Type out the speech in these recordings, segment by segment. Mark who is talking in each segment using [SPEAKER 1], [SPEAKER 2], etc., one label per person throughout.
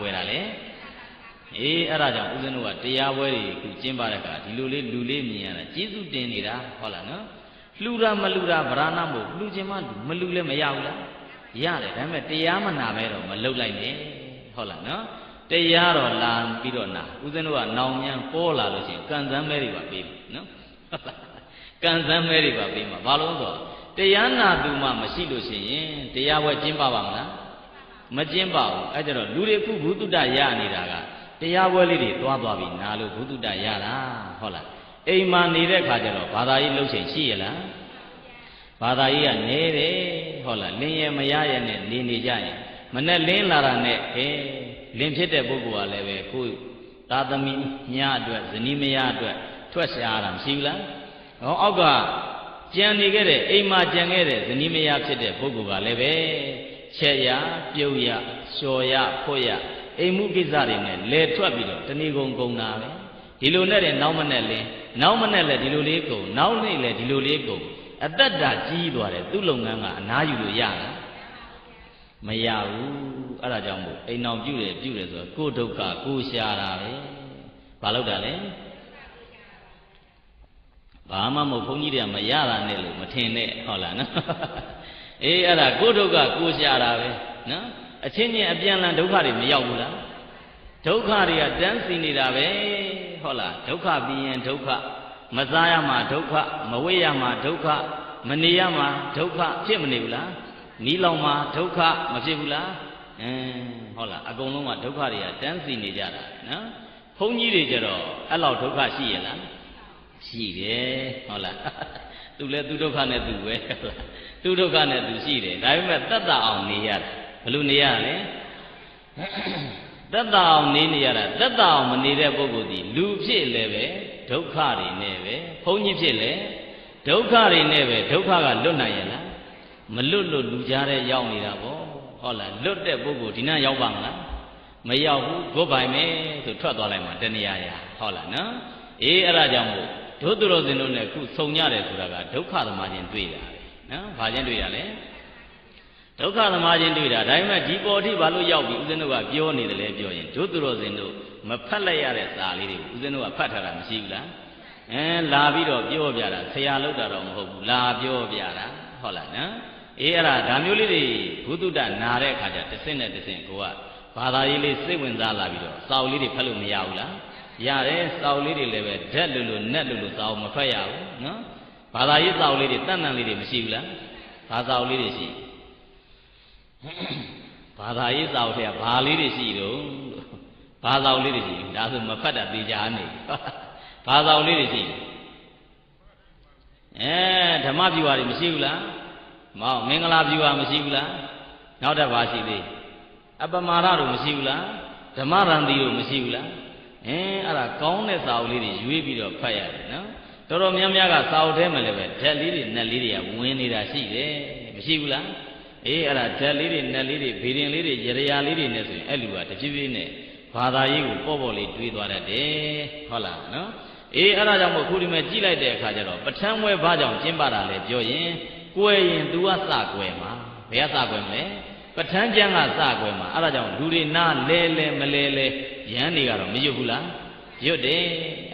[SPEAKER 1] ကွယ်တာလဲအေးအဲ့ဒါကြောင့်ဦးဇင်းတို့ကတရားပွဲတွေခုကျင်းပတဲ့အခါဒီလိုလေးလူလေးမြင်ရတာကျေးဇူးတင်နေတာဟုတ်လားနော်လှူတာမလှူတာဗราဏမို့လှူခြင်းမလှူမလှူလည်းမရဘူးလားရတယ်ဒါပေမဲ့တရားမနာပဲတော့မလှုပ်လိုက်နဲ့ဟုတ်လားနော်တရားတော်လာပြီးတော့နာဦးဇင်းတို့ကနောင်မြန်ပေါ်လာလို့ရှိရင်ကံစမ်းမဲတွေပါပေးမယ်နော်ကံစမ်းမဲတွေပါပေးမှာဘာလို့ဆိုတော့တရားနာသူမှမရှိလို့ရှိရင်တရားပွဲကျင်းပပါမလား မကျင်းပဘူးအဲကြတော့လူတွေခုဘုတုတ္တရနေတာကတရားပွဲလေးတွေသွားသွားပြီးနာလို့ဘုတုတ္တရတာဟုတ်လားအိမ်မှာနေတဲ့ခါကျတော့ဘာသာရေးလှုပ်ချိန်ရှိရလားဘာသာရေးကနေတယ်ဟုတ်လားလင်းရဲမရရဲ့နဲ့နေနေကြရင်မနဲ့လင်းလာတာနဲ့အဲလင်းဖြစ်တဲ့ပုဂ္ဂိုလ်ကလည်းပဲကိုယ်သာသမီညအတွက်ဇနီးမယားအတွက်ထွက်ရှားတာမရှိဘူးလားဟောအောက်ကကြံနေခဲ့တဲ့အိမ်မှာကြံခဲ့တဲ့ဇနီးမယားဖြစ်တဲ့ပုဂ္ဂိုလ်ကလည်းပဲ ချက်ရပြုတ်ရလျှော်ရဖွတ်ရအိမ်မှုကိစ္စတွေနဲ့လဲထွက်ပြီးတော့တဏီကုံကုံတာပဲဒီလိုနဲ့တည်းနောက်မနဲ့လင်းနောက်မနဲ့လည်းဒီလိုလေးကုံနောက်နေ့လည်းဒီလိုလေးကုံအသက်တာကြီးသွားတယ်သူ့လုပ်ငန်းကအနားယူလို့ရလားမရဘူးအဲ့ဒါကြောင့်မို့အိမ်အောင်ပြုတယ်ပြုတယ်ဆိုတော့ကိုယ်ဒုက္ခကိုရှာတာပဲဘာလို့တာလဲဘာမှမဟုတ်ဘုန်းကြီးတွေကမရတာနဲ့လို့မထင်နဲ့ဟုတ်လားနော် အေးအဲ့ဒါကိုယ်ဒုက္ခကိုရှာတာပဲနော်အချင်းချင်းအပြန်လန်ဒုက္ခတွေမရောက်ဘူးလားဒုက္ခတွေကတန်းစီနေတာပဲဟုတ်လားဒုက္ခပြီးရင်ဒုက္ခမစားရမှာဒုက္ခမဝေ့ရမှာဒုက္ခမနေရမှာဒုက္ခဖြစ်မနေဘူးလားနီးလောင်မှာဒုက္ခမဖြစ်ဘူးလားအင်းဟုတ်လားအကုန်လုံးကဒုက္ခတွေကတန်းစီနေကြတာနော်ဘုန်းကြီးတွေကြတော့အဲ့လောက်ဒုက္ခရှိရလားရှိတယ်ဟုတ်လားသူလည်းသူဒုက္ခနဲ့သူပဲဟုတ်လား သူဒုက္ခနဲ့သူရှိတယ်ဒါပေမဲ့တတ်တာအောင်နေရတယ်ဘယ်လိုနေရလဲသက်တာအောင်နေနေရတာသက်တာအောင်မနေတဲ့ပုဂ္ဂိုလ်ဒီလူဖြစ်လည်းပဲဒုက္ခတွေနဲ့ပဲဘုန်းကြီးဖြစ်လည်းဒုက္ခတွေနဲ့ပဲဒုက္ခကလွတ်နိုင်ရဲ့လားမလွတ်လို့လူကြားတဲ့ရောက်နေတာပေါ့ဟုတ်လားလွတ်တဲ့ပုဂ္ဂိုလ်ဒီနားရောက်ပါမလားမရောက်ဘူးဂုတ်ပိုင်မယ်ဆိုထွက်သွားလိုက်မှာတဏှာရာဟုတ်လားနော်အေးအဲ့ဒါကြောင့်မို့ဒုသူတော်စင်တို့နဲ့ခုဆုံကြတယ်ဆိုတာကဒုက္ခသမားချင်းတွေ့တာပဲ နော်ဘာချင်းတွေ့ရလဲဒုက္ခသမားချင်းတွေ့တာဒါပေမဲ့ဒီပေါ်ထိဘာလို့ရောက်ပြီးဦးဇင်းတို့ကပြောနေတယ်လဲပြောရင်ဒုသူတော်စင်တို့မဖတ်လိုက်ရတဲ့စာလေးတွေဦးဇင်းတို့ကဖတ်ထားတာမရှိဘူးလားအဲလာပြီးတော့ပြောပြတာဆရာလောက်တာတော့မဟုတ်ဘူးလာပြောပြတာဟုတ်လားနော်အေးအဲ့ဒါဒါမျိုးလေးတွေဘုသူတ္တနာတဲ့အခါကျတစ်စင်းနဲ့တစ်စင်းကိုကဘာသာရေးလေးစိတ်ဝင်စားလာပြီးတော့စာအုပ်လေးတွေဖတ်လို့မရဘူးလားရတယ်စာအုပ်လေးတွေလည်းပဲဓာတ်လို့လို့နက်လို့လို့စာအုပ်မဖတ်ရဘူးနော် ဘာသာရေးစာအုပ်လေးတွေတန်တန်လေးတွေမရှိဘူးလားဘာစာအုပ်လေးတွေရှိဘာသာရေးစာအုပ်တွေကဘာလေးတွေရှိတော့ဘာစာအုပ်လေးတွေရှိဒါဆိုမဖတ်တာသိကြနေဘာစာအုပ်လေးတွေရှိအဲဓမ္မပြူဟာတွေမရှိဘူးလားမောင်မင်္ဂလာပြူဟာမရှိဘူးလားနောက်တစ်ပါးရှိသေးအပမာဒတို့မရှိဘူးလားဓမ္မရံတိတို့မရှိဘူးလားအင်းအဲ့ဒါကောင်းတဲ့စာအုပ်လေးတွေရွေးပြီးတော့ဖတ်ရတယ်နော် တော်တော်များများကစာအုပ်ထဲမှာလည်းပဲဓာတ်လေးတွေနက်လေးတွေကဝင်နေတာရှိတယ်မရှိဘူးလားအေးအဲ့ဒါဓာတ်လေးတွေနက်လေးတွေဗေဒင်လေးတွေရရရာလေးတွေနဲ့ဆိုရင်အဲ့လူကတဖြည်းဖြည်းနဲ့ဘာသာရေးကိုပေါ့ပေါ့လေးတွေးသွားတတ်တယ်ဟုတ်လားနော်အေးအဲ့ဒါကြောင့်မို့ခုဒီမဲ့ကြည့်လိုက်တဲ့အခါကျတော့ပဋ္ဌာန်းဝဲဘာကြောင့်ကျင်းပတာလဲပြောရင်ကွယ်ရင် तू ကစကွယ်မှာဘယ်ကစကွယ်မလဲပဋ္ဌာန်းကျမ်းကစကွယ်မှာအဲ့ဒါကြောင့်လူတွေနားလဲလဲမလဲလဲရန်တွေကတော့မရွတ်ဘူးလား ရွတ်တယ်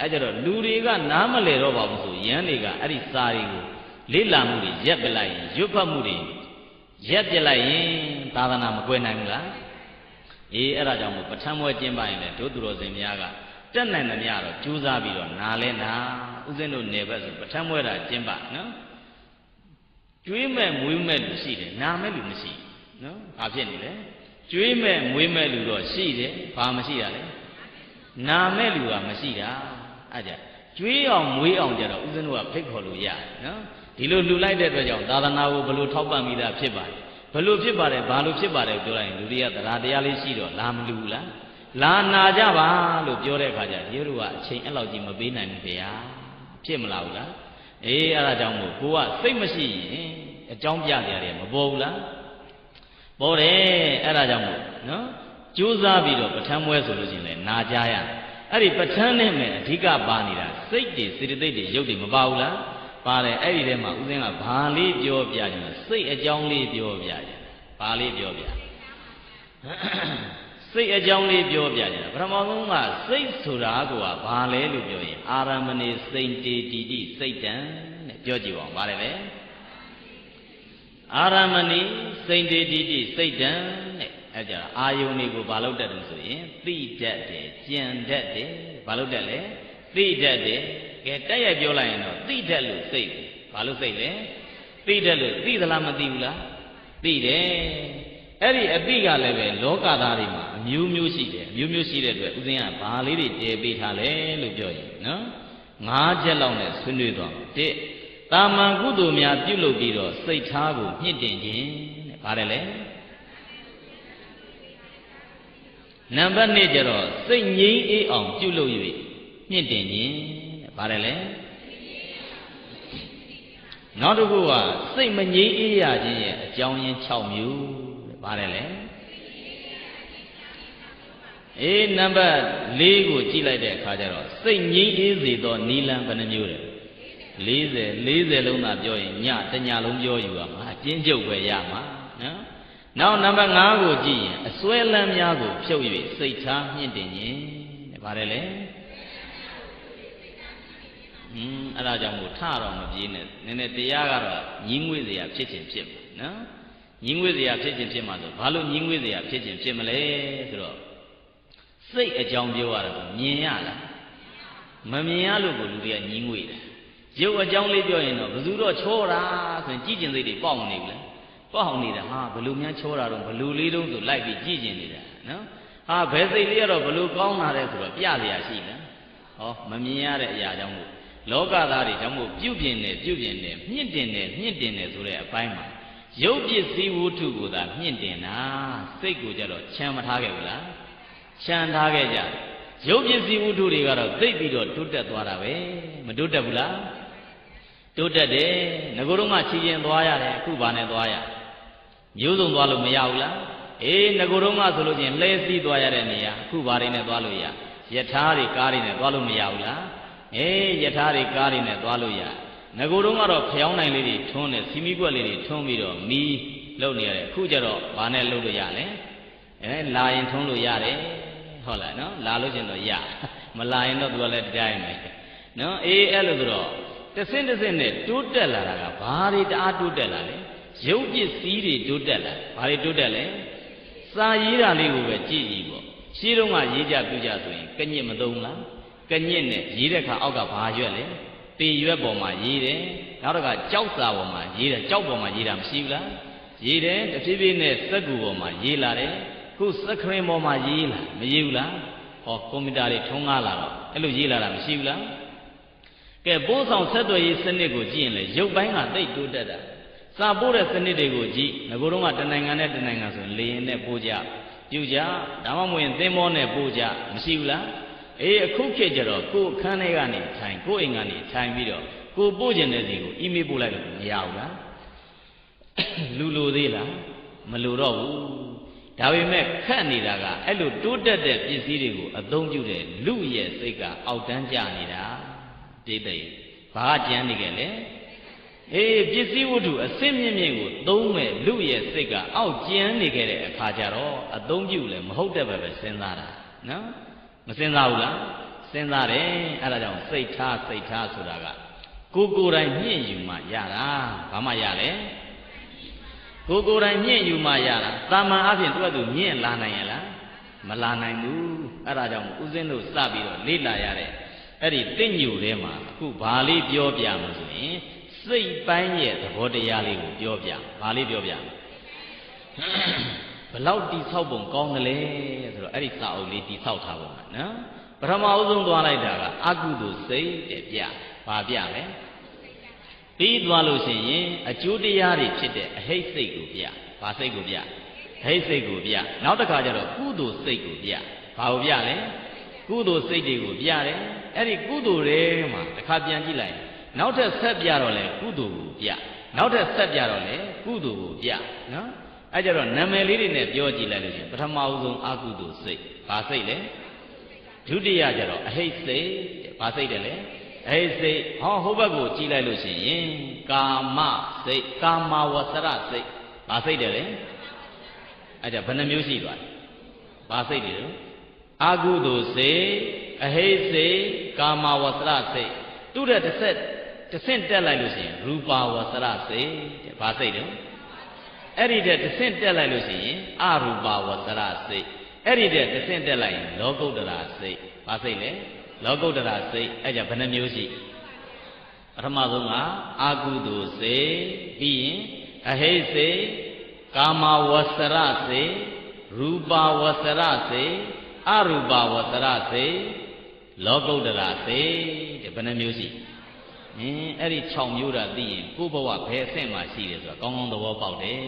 [SPEAKER 1] အဲ့ကြတော့လူတွေကနားမလဲတော့ပါဘူးဆိုရန်တွေကအဲ့ဒီစာတွေကိုလေ့လာမှုတွေရက်ပလိုက်ရင်ရွတ်ဖတ်မှုတွေရက်ပြလိုက်ရင်သာသနာမကွယ်နိုင်ဘူးလားအေးအဲ့ဒါကြောင့်မို့ပဋ္ဌာန်းပွဲကျင်းပရင်လည်းဒုသူတော်စင်များကတက်နိုင်သမျှတော့ကြိုးစားပြီးတော့နားလဲနာဥစဉ်တို့နေဘက်ဆိုပဋ္ဌာန်းပွဲတာကျင်းပနော်ကျွေးမဲ့မွေးမဲ့လူရှိတယ်နာမဲ့လူမရှိနော်ဘာဖြစ်နေလဲကျွေးမဲ့မွေးမဲ့လူတော့ရှိတယ်ဘာမရှိတာလဲ နာမဲ့လူကမရှိတာအဲ့ကြကျွေးအောင်မွေးအောင်ကြတော့ဥစဉ်တို့ကဖိတ်ခေါ်လို့ရတယ်နော်ဒီလိုလှူလိုက်တဲ့အတွက်ကြောင့်သာသနာကိုဘယ်လိုထောက်ပံ့မိတာဖြစ်ပါတယ်ဘယ်လိုဖြစ်ပါတယ်ဘာလို့ဖြစ်ပါတယ်ပြောလိုက်ရင်လူတွေကတရားတရားလေးရှိတော့လာမလူဘူးလားလာနာကြပါလို့ပြောတဲ့အခါကျရေတို့ကအချိန်အဲ့လောက်ကြီးမပေးနိုင်ဘူးဗျာဖြစ်မလားဘူးလားအေးအဲ့ဒါကြောင့်မို့ကိုကစိတ်မရှိရင်အကြောင်းပြကြရတယ်မပေါ်ဘူးလားပေါ်တယ်အဲ့ဒါကြောင့်မို့နော် ကြိုးစားပြီးတော့ပဋ္ဌာန်းပွဲဆိုလို့ရှိရင်လည်းနာကြရအဲ့ဒီပဋ္ဌာန်းနဲ့မယ်အဓိကပါနေတာစိတ်တွေစေတသိက်တွေရုပ်တွေမပါဘူးလားပါတယ်အဲ့ဒီထဲမှာဦးဇင်းကဘာလေးပြောပြကြလဲစိတ်အကြောင်းလေးပြောပြကြဘာလေးပြောပြစစိတ်အကြောင်းလေးပြောပြကြတာပထမဆုံးကစိတ်ဆိုတာကဘာလဲလို့ပြောရင် အာရမဏေစိတ်တေတိတိစိတ်တံတဲ့ပြောကြည့်ပါဦးဗါတယ်ပဲအာရမဏေစိတ်တေတိတိစိတ်တံတဲ့ အဲကြအာယုန်တွေကိုဘာလို့တတ်တယ်ဆိုရင်သိတတ်တယ်ကြံတတ်တယ်ဘာလို့တတ်လဲသိတတ်တယ်ကဲတက်ရိုက်ပြောလိုက်ရင်တော့သိတတ်လို့စိတ်ဘာလို့စိတ်လဲသိတတ်လို့သိသလားမသိဘူးလားသိတယ်အဲ့ဒီအသိကလည်းပဲလောကသားတွေမှာအမျိုးမျိုးရှိတယ်အမျိုးမျိုးရှိတဲ့အတွက်ဥစဉ်ကဘာလေးတွေတည်ပေးထားလဲလို့ပြောရင်နော်ငါးချက်လောက်နဲ့ဆွေးနွေးသွားတစ်တာမန်ကုသိုလ်များပြုလုပ်ပြီးတော့စိတ်ထားကိုမြင့်တင်ခြင်းတဲ့ဘာလဲလဲ နံပါတ်2ကျတော့စိတ်ငြိမ်းအေးအောင်ပြုလုပ်၍မြင့်တင်ခြင်းတဲ့ဘာလဲလဲနောက်တစ်ခုကစိတ်မငြိမ်းအေးရခြင်းရဲ့အကြောင်းရင်း6မျိုးတဲ့ဘာလဲလဲအေးနံပါတ်၄ကိုကြည့်လိုက်တဲ့အခါကျတော့စိတ်ငြိမ်းအေးစေသောနီလန်ဘယ်နှမျိုးလဲ40 40လုံးသာပြောရင်ညတညလုံးပြောอยู่ရမှာအကျဉ်းချုပ်ပဲရမှာ နော်နောက်နံပါတ်5ကိုကြည့်ရင်အစွဲလမ်းများကိုဖြုတ်၍စိတ်ထားမြင့်တင်ခြင်းတဲ့ဗါတယ်လေอืมအဲ့ဒါကြောင့်မို့ထတော့မပြေးနဲ့နည်းနည်းတရားကတော့ညီးငွေ့เสียဖြစ်ခြင်းဖြစ်မှာနော်ညီးငွေ့เสียဖြစ်ခြင်းဖြစ်မှာဆိုဘာလို့ညီးငွေ့เสียဖြစ်ခြင်းဖြစ်မလဲဆိုတော့စိတ်အကြောင်းပြောရတာမြင်ရလားမမြင်ရလို့ကိုလူတွေကညီးငွေ့တယ်ရုပ်အကြောင်းလေးပြောရင်တော့ဘယ်သူတော့ချောတာဆိုရင်ကြည်ကျင်စိတ်တွေပေါက်နေပြီလား ပေါက်နေတာဟာဘလူများချောတာတော့ဘလူလေးတုံးဆိုလိုက်ပြီးကြည်ကျင်နေတာနော်ဟာဘယ်စိတ်လေးကတော့ဘလူကောင်းလာတဲ့ဆိုတော့ပြရရရှိလားဟောမမြင်ရတဲ့အရာကြောင့်မို့လောကသားတွေကြောင့်မို့ပြုပြင်တယ်ပြုပြင်တယ်မြင့်တင်တယ်မြင့်တင်တယ်ဆိုတဲ့အပိုင်းမှာရုပ်ပစ္စည်းဝတ္ထုကိုသာမြင့်တင်တာစိတ်ကိုကြတော့ချမ်းမထားခဲ့ဘူးလားချမ်းထားခဲ့ကြရုပ်ပစ္စည်းဝတ္ထုတွေကတော့သိပြီးတော့တိုးတက်သွားတာပဲမတိုးတက်ဘူးလားတိုးတက်တယ်ငကိုတော့မှချီရင်သွားရတယ်အခုဘာနဲ့သွားရ မျိုးစုံသွားလို့မရဘူးလားအေးငကိုတော့မှဆိုလို့ချင်းလှဲစည်းသွားရတဲ့နေရာအခုဘာတွေနဲ့သွားလို့ရယထာတွေကားတွေနဲ့သွားလို့မရဘူးလားအေးယထာတွေကားတွေနဲ့သွားလို့ရငကိုတော့ကတော့ဖျောင်းနိုင်လေးတွေထွန်းတယ်စီမီကွက်လေးတွေထွန်းပြီးတော့မီးလုပ်နေရတယ်အခုကျတော့ဘာနဲ့လုပ်လို့ရလဲအဲလာရင်ထွန်းလို့ရတယ်ဟုတ်လားနော်လာလို့ချင်းတော့ရမလာရင်တော့သူကလည်းတရားရင်ပဲနော်အေးအဲ့လိုဆိုတော့တဆင့်တဆင့်နဲ့တိုးတက်လာတာကဘာတွေတအားတိုးတက်လာလဲ ရုပ်ပစ္စည်းတွေတိုးတက်လာဘာတွေတိုးတက်လဲစာရေးတာလေးကိုပဲကြည့်ကြည့်ပေါ့ရှင်းတော့ကရေးကြပြကြဆိုရင်ကညစ်မသုံးလားကညစ်နဲ့ရေးတဲ့ခါအောက်ကဘာရွက်လဲပေရွက်ပေါ်မှာရေးတယ်နောက်တော့ကကြောက်စာပေါ်မှာရေးတယ်ကြောက်ပေါ်မှာရေးတာမရှိဘူးလားရေးတယ်တဖြည်းဖြည်းနဲ့စက်ကူပေါ်မှာရေးလာတယ်ခုစက်ခရင်ပေါ်မှာရေးလာမရေးဘူးလားဟောကွန်ပျူတာတွေထုံးကားလာတော့အဲ့လိုရေးလာတာမရှိဘူးလားကဲပိုးဆောင်ဆက်သွယ်ရေးစနစ်ကိုကြည့်ရင်လေရုပ်ပိုင်းကသိတိုးတက်တာ စာပို့တဲ့စနစ်တွေကိုကြည့်ငကိုတော့ကတနိုင်ငံနဲ့တနိုင်ငံဆိုရင်လေရင်နဲ့ပို့ကြပြုကြဒါမှမဟုတ်ရင်သင်္ဘောနဲ့ပို့ကြမရှိဘူးလားအေးအခုခေတ်ကျတော့ကိုယ်အခန်းထဲကနေထိုင်ကိုယ်အိမ်ကနေထိုင်ပြီးတော့ကိုပို့ကျင်တဲ့စီကိုအီးမေးလ်ပို့လိုက်လို့မရဘူးလားလူလိုသေးလားမလိုတော့ဘူးဒါပေမဲ့ခက်နေတာကအဲ့လိုတိုးတက်တဲ့ပစ္စည်းတွေကိုအသုံးပြုတဲ့လူရဲ့စိတ်ကအောက်တန်းကျနေတာတိတ်တိတ်ဘာကကြမ်းနေကြလဲ အေးပစ္စည်းဝတ္ထုအစင်းမြင့်မြင့်ကိုသုံးမဲ့လူရဲ့စိတ်ကအောက်ကျမ်းနေခဲ့တဲ့အခါကျတော့အသုံးပြုလဲမဟုတ်တဲ့ဘက်ပဲစဉ်းစားတာနော်မစဉ်းစားဘူးလားစဉ်းစားတယ်အဲ့ဒါကြောင့်စိတ်ထားစိတ်ထားဆိုတာကကိုကိုယ်တိုင်မြင့်ယူမှရတာဘာမှရလဲကိုကိုယ်တိုင်မြင့်ယူမှရတာတာမန်အဖြစ်သူကသူမြင့်လာနိုင်ရလားမလာနိုင်ဘူးအဲ့ဒါကြောင့်ဦးဇင်းတို့စပြီးတော့လေ့လာရတဲ့အဲ့ဒီတင့်ညူထဲမှာအခုဘာလေးပြောပြမှာဆိုရင် စိတ်ပိုင်းရဲ့သဘောတရားလေးကိုပြောပြဘာလေးပြောပြဘလောက်တိဆောက်ပုံကောင်းကလေးဆိုတော့အဲ့ဒီစာအုပ်လေးတိဆောက်ထားပုံကနော်ပထမအဆုံးသွားလိုက်တာကအကုသိုလ်စိတ်တဲ့ပြဘာပြလဲပြီးသွားလို့ရှိရင်အကျိုးတရားတွေဖြစ်တဲ့အဟိတ်စိတ်ကိုပြဘာစိတ်ကိုပြဟိတ်စိတ်ကိုပြနောက်တစ်ခါကျတော့ကုသိုလ်စိတ်ကိုပြဘာကိုပြလဲကုသိုလ်စိတ်တွေကိုပြတယ်အဲ့ဒီကုသိုလ်တွေမှာတစ်ခါပြန်ကြည့်လိုက် နောက်ထပ်ဆက်ပြတော့လေကုသိုလ်ကိုပြနောက်ထပ်ဆက်ပြတော့လေကုသိုလ်ကိုပြနော်အဲ့ကြတော့နာမည်လေးတွေနဲ့ပြောကြည့်လိုက်လို့ရှိရင်ပထမဦးဆုံးအကုသိုလ်စိတ်ဘာစိတ်လဲဒုတိယကျတော့အဟိတ်စိတ်ဘာစိတ်တယ်လဲအဟိတ်စိတ်ဟောဟိုဘက်ကိုကြည့်လိုက်လို့ရှိရင်ကာမစိတ်ကာမဝဆရစိတ်ဘာစိတ်တယ်လဲအဲ့ကြဘယ်နှမျိုးရှိသွားလဲဘာစိတ်တွေလဲအာကုသိုလ်စိတ်အဟိတ်စိတ်ကာမဝဆရစိတ်သူ့တဲ့တစ်ဆက် တစ်ဆင့်တက်လိုက်လို့ရှိရင်ရူပါဝဆရစိတ်တဲ့ဘာစိတ်လဲအဲ့ဒီတဲ့တစ်ဆင့်တက်လိုက်လို့ရှိရင်အရူပါဝဆရစိတ်အဲ့ဒီတဲ့တစ်ဆင့်တက်လိုက်ရင်လောကုတ္တရာစိတ်ဘာစိတ်လဲလောကုတ္တရာစိတ်အဲ့ကြဘယ်နှမျိုးရှိပထမဆုံးကအာကုသိုလ်စိတ်ပြီးရင်အဟိတ်စိတ်ကာမဝဆရစိတ်ရူပါဝဆရစိတ်အရူပါဝဆရစိတ်လောကုတ္တရာစိတ်တဲ့ဘယ်နှမျိုးရှိ အင်းအဲ့ဒီ6မျိုးတာသိရင်ကိုယ့်ဘဝဘယ်အဆင့်မှာရှိတယ်ဆိုတာကောင်းကောင်းသဘောပေါက်တယ်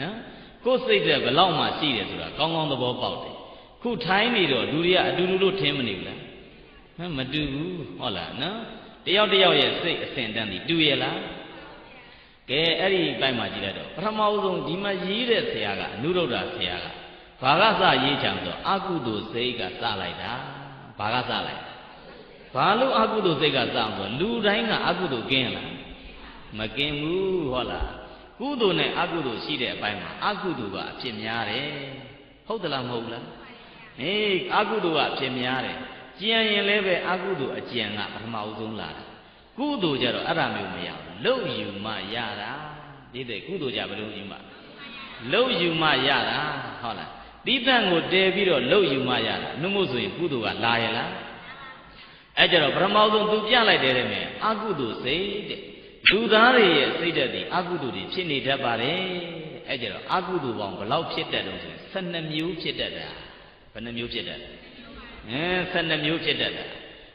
[SPEAKER 1] နော်ကိုယ်စိတ်တဲ့ဘယ်လောက်မှရှိတယ်ဆိုတာကောင်းကောင်းသဘောပေါက်တယ်ခုထိုင်းနေတော့လူတွေကအတူတူလို့ထင်မနေဘူးလားဟမ်မတူဘူးဟုတ်လားနော်တယောက်တယောက်ရဲ့စိတ်အစဉ်တန်းဒီတူရဲ့လားကဲအဲ့ဒီဘက်မှာကြည့်လိုက်တော့ပထမဦးဆုံးဒီမှာရေးတဲ့ဆရာကအနုရုဒ္ဓဆရာကဘာကစရေးချံဆိုအကုသိုလ်စိတ်ကစလိုက်တာဘာကစလိုက် ဘာလို့အကုသိုလ်စိတ်ကစအောင်ဆိုလူတိုင်းကအကုသိုလ်ကင်းလားမကင်းဘူးဟုတ်လားကုသိုလ်နဲ့အကုသိုလ်ရှိတဲ့အပိုင်းမှာအကုသိုလ်ကအဖြစ်များတယ်ဟုတ်သလားမဟုတ်လားအေးအကုသိုလ်ကအဖြစ်များတယ်ကြံရင်လည်းပဲအကုသိုလ်အကြံကပထမဦးဆုံးလာတာကုသိုလ်ကြတော့အဲ့ဒါမျိုးမရဘူးလုံယူမှရတာဒီတဲ့ကုသိုလ်ကြဘယ်လိုယူမှလုံယူမှရတာဟုတ်လားတိတန့်ကိုတည်ပြီးတော့လုံယူမှရတာနှုတ်မို့ဆိုရင်ကုသိုလ်ကလာရလား အဲ့ကြတော့ပထမဆုံးသူပြလိုက်တယ်တဲ့မယ်အကုသိုလ်စိတ်တဲ့လူသားတွေရဲ့စိတ်ဓာတ်တွေအကုသိုလ်တွေဖြစ်နေတတ်ပါတယ်အဲ့ကြတော့အကုသိုလ်ပေါင်းဘယ်လောက်ဖြစ်တတ်တော့ဆိုရင်12မျိုးဖြစ်တတ်တာဘယ်နှမျိုးဖြစ်တတ်လဲအဲ12မျိုးဖြစ်တတ်တာ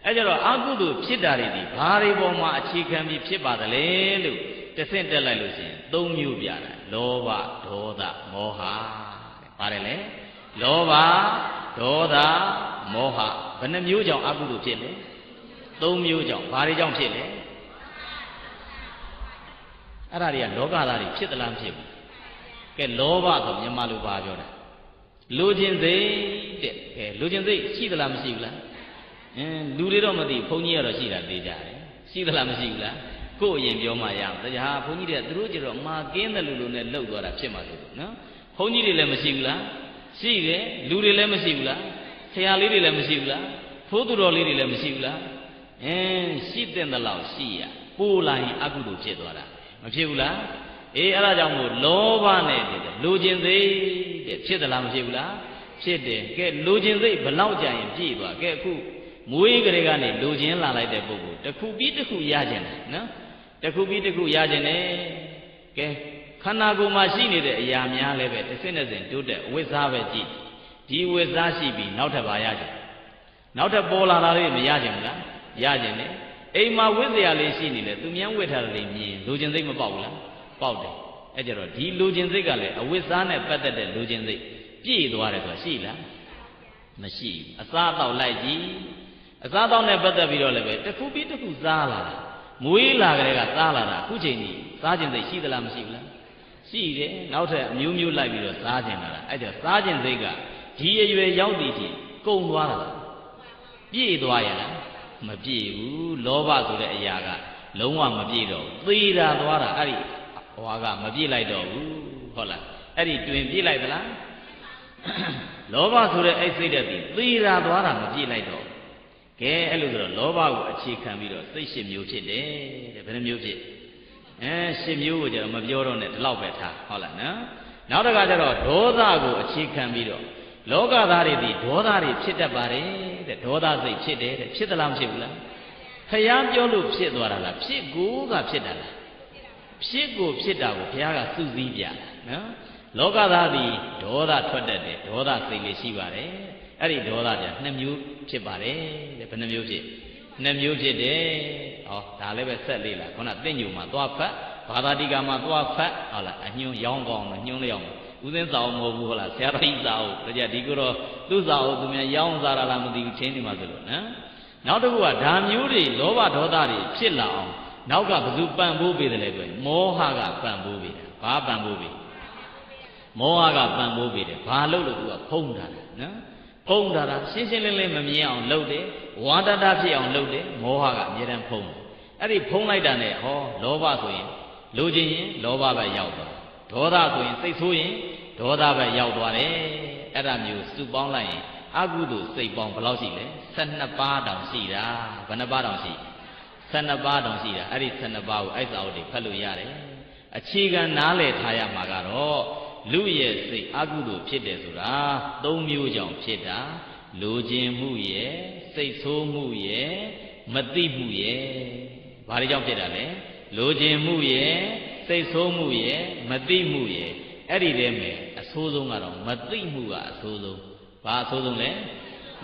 [SPEAKER 1] အဲ့ကြတော့အကုသိုလ်ဖြစ်တာတွေဒီဘာတွေပေါ်မှာအခြေခံပြီးဖြစ်ပါသလဲလို့တဆင့်တက်လိုက်လို့ရှိရင်၃မျိုးပြတာလောဘဒေါသမောဟပါတယ်လေလောဘဒေါသမောဟဘယ်နှမျိုးကြောင့်အကုသိုလ်ဖြစ်လဲ ၃မျိုးကြောင့်ဘာတွေကြောင့်ဖြစ်လဲအဲ့ဒါတွေကလောကသားတွေဖြစ်သလားမဖြစ်ဘူးကဲလောဘဆိုမြန်မာလူဘာပြောတာလူချင်းစိတ်တဲ့ကဲလူချင်းစိတ်ရှိသလားမရှိဘူးလားအင်းလူတွေတော့မသိဘုန်းကြီးကတော့ရှိတာသိကြတယ်ရှိသလားမရှိဘူးလားကို့အရင်ပြောမှရအောင်တရားဘုန်းကြီးတွေကသူတို့ကြတော့မာကင်းတယ်လို့လို့နဲ့လှုပ်သွားတာဖြစ်မှာဆိုလို့နော်ဘုန်းကြီးတွေလည်းမရှိဘူးလားရှိတယ်လူတွေလည်းမရှိဘူးလားဆရာလေးတွေလည်းမရှိဘူးလားဖိုးသူတော်လေးတွေလည်းမရှိဘူးလား အင်းရှိတဲ့လောက်ရှိရပို့လာရင်အကုသိုလ်ဖြစ်သွားတာမဖြစ်ဘူးလားအေးအဲ့ဒါကြောင့်မို့လောဘနဲ့တည်းလူကျင်စိတ်တဲ့ဖြစ်သလားမဖြစ်ဘူးလားဖြစ်တယ်ကဲလူကျင်စိတ်ဘလောက်ကြာရင်ပြည့်သွားကဲအခုမွေးကလေးကနေလူကျင်လာလိုက်တဲ့ပုဂ္ဂိုလ်တစ်ခုပြီးတစ်ခုရကျင်တယ်နော်တစ်ခုပြီးတစ်ခုရကျင်တယ်ကဲခန္ဓာကိုယ်မှာရှိနေတဲ့အရာများလည်းပဲတစ်စင်းတစ်စင်းတိုးတက်ဝိဇ္ဇာပဲကြည့်ဒီဝိဇ္ဇာရှိပြီးနောက်ထပ်ပါရကျင်နောက်ထပ်ပေါ်လာတာလေးမရကျင်ဘူးလား ရကျင်တယ်အိမ်မှာဝိဇ္ဇာလေးရှိနေလေသူမြန်ဝိထားတယ်မြင်လူကျင်စိတ်မပေါက်ဘူးလားပေါက်တယ်အဲ့ကြတော့ဒီလူကျင်စိတ်ကလည်းအဝိဇ္ဇာနဲ့ပတ်သက်တဲ့လူကျင်စိတ်ပြည့်သွားတယ်ဆိုတာရှိလားမရှိဘူးအစားအသောက်လိုက်ကြည့်အစားအသောက်နဲ့ပတ်သက်ပြီးတော့လည်းပဲတစ်ခုပြီးတစ်ခုစားလာတာမွေးလာကြတဲ့ကစားလာတာအခုချိန်ကြီးစားကျင်စိတ်ရှိသလားမရှိဘူးလားရှိတယ်နောက်ထပ်အမျိုးမျိုးလိုက်ပြီးတော့စားကျင်လာတာအဲ့ကြစားကျင်စိတ်ကဒီအရွယ်ရောက်တည်ကြည့်ကုန်သွားတာပြည့်သွားရလား မပြည့်ဘူးလောဘဆိုတဲ့အရာက လုံးဝမပြည့်တော့ဘူးသေတာသွားတာအဲ့ဒီဟွာကမပြည့်လိုက်တော့ဘူးဟုတ်လားအဲ့ဒီတွင်ပြည့်လိုက်သလားလောဘဆိုတဲ့အဲ့စိတ်တဲ့ဒီသေတာသွားတာမပြည့်လိုက်တော့ကဲအဲ့လိုဆိုတော့လောဘကိုအခြေခံပြီးတော့စိတ်ရှစ်မျိုးဖြစ်တယ်တဲ့ဘယ်နှမျိုးဖြစ်အဲရှစ်မျိုးကိုကျတော့မပြောတော့နဲ့ဒီလောက်ပဲထားဟုတ်လားနော်နောက်တစ်ခါကျတော့ဒေါသကိုအခြေခံပြီးတော့လောကသားတွေဒီဒေါသတွေဖြစ်တတ်ပါတယ် တဲ့ဒေါသစိတ်ဖြစ်တယ်တဲ့ဖြစ်သလားမဖြစ်ဘူးလားဖះပြောလို့ဖြစ်သွားတာလားဖြစ်ကိုကဖြစ်တာလားဖြစ်ကိုဖြစ်တာကိုဘုရားကစုစည်းပြတာနော်လောကသားသည်ဒေါသထွက်တတ်တယ်ဒေါသစိတ်လေးရှိပါတယ်အဲ့ဒီဒေါသကြနှစ်မျိုးဖြစ်ပါတယ်တဲ့ဘယ်နှမျိုးဖြစ်နှစ်မျိုးဖြစ်တယ်ဟောဒါလည်းပဲဆက်လေးလားခုနတင့်ညူမှာသွားဖတ်ဘာသာတိကမှာသွားဖတ်ဟုတ်လားအညွန်းရောင်းကောင်းလို့ညွန်းလျောင်း ဦးစင်းစာအုပ်မဟုတ်ဘူးဟုတ်လားဆရာတော်ကြီးစာအုပ်ဒါကြဒီကိုတော့သူ့စာအုပ်သူများရောင်းစားတာလားမသိဘူးချင်းနေမှာဆိုလို့နော်နောက်တစ်ခုကဓာမျိုးတွေလောဘဒေါသတွေဖြစ်လာအောင်နောက်ကဘသူပံ့ပိုးပေးတယ်လဲဆိုရင်မောဟကပံ့ပိုးပေးတယ်ဘာပံ့ပိုးပေးမောဟကပံ့ပိုးပေးတယ်ဘာလို့လို့သူကဖုံးထားတယ်နော်ဖုံးထားတာရှင်းရှင်းလင်းလင်းမမြင်အောင်လုပ်တယ်ဝါဒတာဖြစ်အောင်လုပ်တယ်မောဟကအမြဲတမ်းဖုံးတယ်အဲ့ဒီဖုံးလိုက်တာနဲ့ဟောလောဘဆိုရင်လိုချင်ရင်လောဘပဲရောက်သွားဒေါသဆိုရင်စိတ်ဆိုးရင် ဒေါသပဲရောက်သွားတယ်အဲ့ဒါမျိုးစုပေါင်းလိုက်ရင်အကုသိုလ်စိတ်ပေါင်းဘယ်လောက်ရှိလဲ12ပါးတောင်ရှိတာဘယ်နှပါးတောင်ရှိ12ပါးတောင်ရှိတာအဲ့ဒီ12ပါးကိုအဲ့စာအုပ်တွေဖတ်လို့ရတယ်အခြေခံနားလည်ထားရမှာကတော့လူရဲ့စိတ်အကုသိုလ်ဖြစ်တယ်ဆိုတာ၃မျိုးကြောင့်ဖြစ်တာလိုခြင်းမှုရဲ့စိတ်ဆိုးမှုရဲ့မသိမှုရဲ့ဘာတွေကြောင့်ဖြစ်တာလဲလိုခြင်းမှုရဲ့စိတ်ဆိုးမှုရဲ့မသိမှုရဲ့ အဲ့ဒီတည်းမှာအဆိုးဆုံးကတော့မသိမှုကအဆိုးဆုံးဘာအဆိုးဆုံးလဲ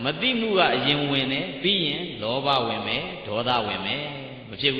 [SPEAKER 1] မသိမှုကအရင်ဝင်တယ်ပြီးရင်လောဘဝင်မယ်ဒေါသဝင်မယ်မဖြစ်ဘူးလား